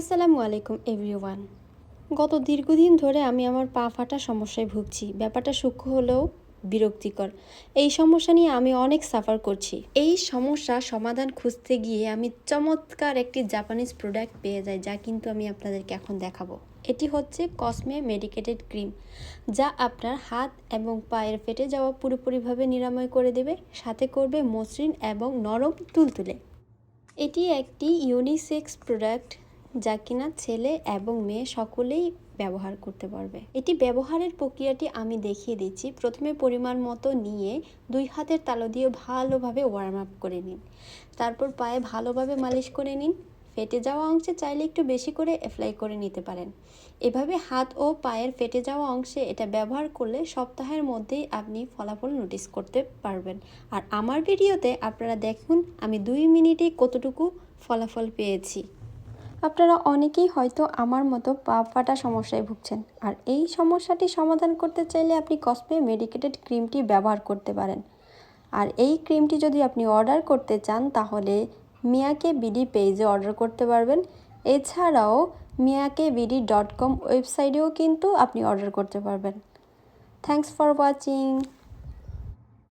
আসসালামু আলাইকুম এভরিওয়ান গত দীর্ঘদিন ধরে আমি আমার পা ফাটা সমস্যায় ভুগছি। ব্যাপারটা সূক্ষ্ম হলেও বিরক্তিকর। এই সমস্যা নিয়ে আমি অনেক সাফার করছি। এই সমস্যা সমাধান খুঁজতে গিয়ে আমি চমৎকার একটি জাপানিজ প্রোডাক্ট পেয়ে যাই, যা কিন্তু আমি আপনাদেরকে এখন দেখাবো। এটি হচ্ছে কসমে মেডিকেটেড ক্রিম যা আপনার হাত এবং পায়ের ফেটে যাওয়া পুরোপুরিভাবে নিরাময় করে দেবে, সাথে করবে মসৃণ এবং নরম তুলতুলে। এটি একটি ইউনিসেক্স প্রোডাক্ট যা কিনা ছেলে এবং মেয়ে সকলেই ব্যবহার করতে পারবে। এটি ব্যবহারের প্রক্রিয়াটি আমি দেখিয়ে দিচ্ছি। প্রথমে পরিমাণ মতো নিয়ে দুই হাতের তালো দিয়ে ভালোভাবে ওয়ার্ম আপ করে নিন। তারপর পায়ে ভালোভাবে মালিশ করে নিন। ফেটে যাওয়া অংশে চাইলে একটু বেশি করে অ্যাপ্লাই করে নিতে পারেন। এভাবে হাত ও পায়ের ফেটে যাওয়া অংশে এটা ব্যবহার করলে সপ্তাহের মধ্যেই আপনি ফলাফল নোটিস করতে পারবেন। আর আমার ভিডিওতে আপনারা দেখুন, আমি দুই মিনিটে কতটুকু ফলাফল পেয়েছি। আপনারা অনেকেই হয়তো আমার মতো পা ফাটা সমস্যায় ভুগছেন। আর এই সমস্যাটি সমাধান করতে চাইলে আপনি কসমে মেডিকেটেড ক্রিমটি ব্যবহার করতে পারেন। আর এই ক্রিমটি যদি আপনি অর্ডার করতে চান, তাহলে মিয়াকে বিডি পেজে অর্ডার করতে পারবেন। এছাড়াও মিয়াকে বিডি ডট কম ওয়েবসাইটেও কিন্তু আপনি অর্ডার করতে পারবেন। Thanks for watching